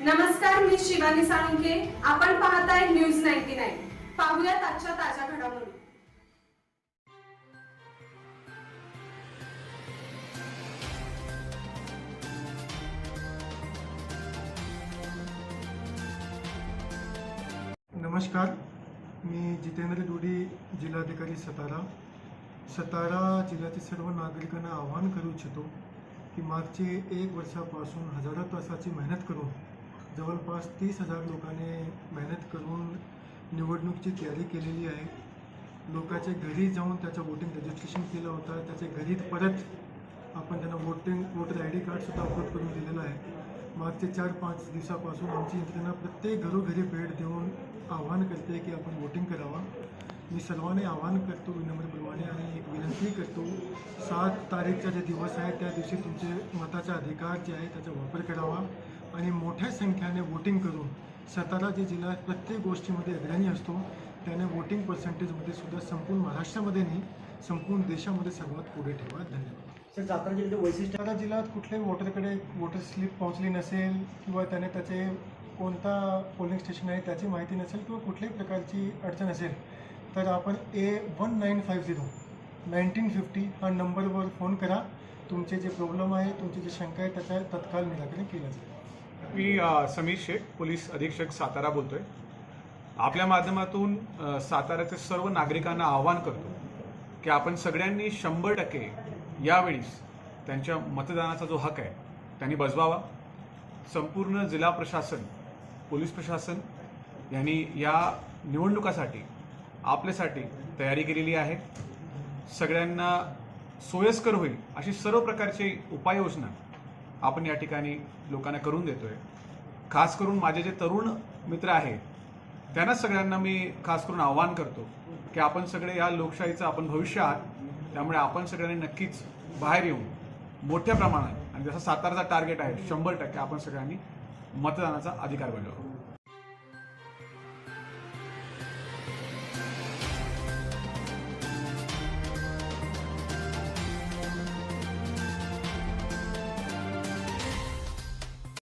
नमस्कार मी शिवानी साळुंके आपण पाहताय न्यूज नाईन्टी नाईन. पाहुयात आजच्या ताज्या घडामोडी. नमस्कार मी जितेंद्र दुडी जिल्हाधिकारी सतारा. सतारा जिल्ह्यातील सर्व नागरिकांना आवाहन करू इच्छितो की मागचे एक वर्षापासून हजारो तासाची मेहनत करून जवळपास तीस हजार लोकांनी मेहनत करून निवडणुकीची तयारी केलेली आहे. लोकांच्या घरी जाऊन त्याचं वोटिंग रजिस्ट्रेशन केलं होतं. त्याच्या घरी परत आपण त्यांना वोटिंग वोटर आय डी कार्डसुद्धा अपलोड करून दिलेलं आहे. मागचे चार पाच दिवसापासून आमची यंत्रणा प्रत्येक घरोघरी भेट देऊन आवाहन करते की आपण वोटिंग करावा. मी सर्वांनी आवाहन करतो विनम्रप्रमाणे आणि एक विनंती करतो सात तारीखचा जे दिवस आहे त्या दिवशी तुमचे मताचा अधिकार जे आहे त्याचा वापर करावा. आणि मोठ्या संख्येने वोटिंग करून सातारा जे जिल्हा प्रत्येक गोष्टीमध्ये अग्रणी असतो त्याने वोटिंग पर्सेंटेजमध्ये सुद्धा संपूर्ण महाराष्ट्रामध्ये नाही संपूर्ण देशामध्ये सर्वात पुढे ठेवा. धन्यवाद. सर सातारा जिल्ह्याचे वैशिष्ट्य? सातारा जिल्ह्यात कुठल्याही वोटरकडे वोटर स्लिप पोहोचली नसेल किंवा त्याने त्याचे कोणता पोलिंग स्टेशन आहे त्याची माहिती नसेल किंवा कुठल्याही प्रकारची अडचण असेल तर आपण A one nine five zero nineteen fifty हा नंबरवर फोन करा. तुमचे जे प्रॉब्लेम आहे तुमची जी शंका आहे त्याचं तत्काळ निराकरण केलं जाईल. मी समीर शेख पोलीस अधीक्षक सातारा बोलतोय. आपल्या माध्यमातून साताऱ्याचे सर्व नागरिकांना आवाहन करतो की आपण सगळ्यांनी शंभर टक्के यावेळीस त्यांच्या मतदानाचा जो हक आहे त्यांनी बजवावा. संपूर्ण जिल्हा प्रशासन पोलीस प्रशासन यांनी या निवडणुकासाठी आपल्यासाठी तयारी केलेली आहे. सगळ्यांना सोयस्कर होईल अशी सर्व प्रकारची उपाययोजना आपण या ठिकाणी लोकांना करून देतोय. खास करून माझे जे तरुण मित्र आहेत त्यांना सगळ्यांना मी खास करून आवाहन करतो की आपण सगळे या लोकशाहीचं आपण भविष्य आहात त्यामुळे आपण सगळ्यांनी नक्कीच बाहेर येऊन मोठ्या प्रमाणात आणि जसं साताराचा टार्गेट आहे शंभर टक्के आपण सगळ्यांनी मतदानाचा अधिकार बजावू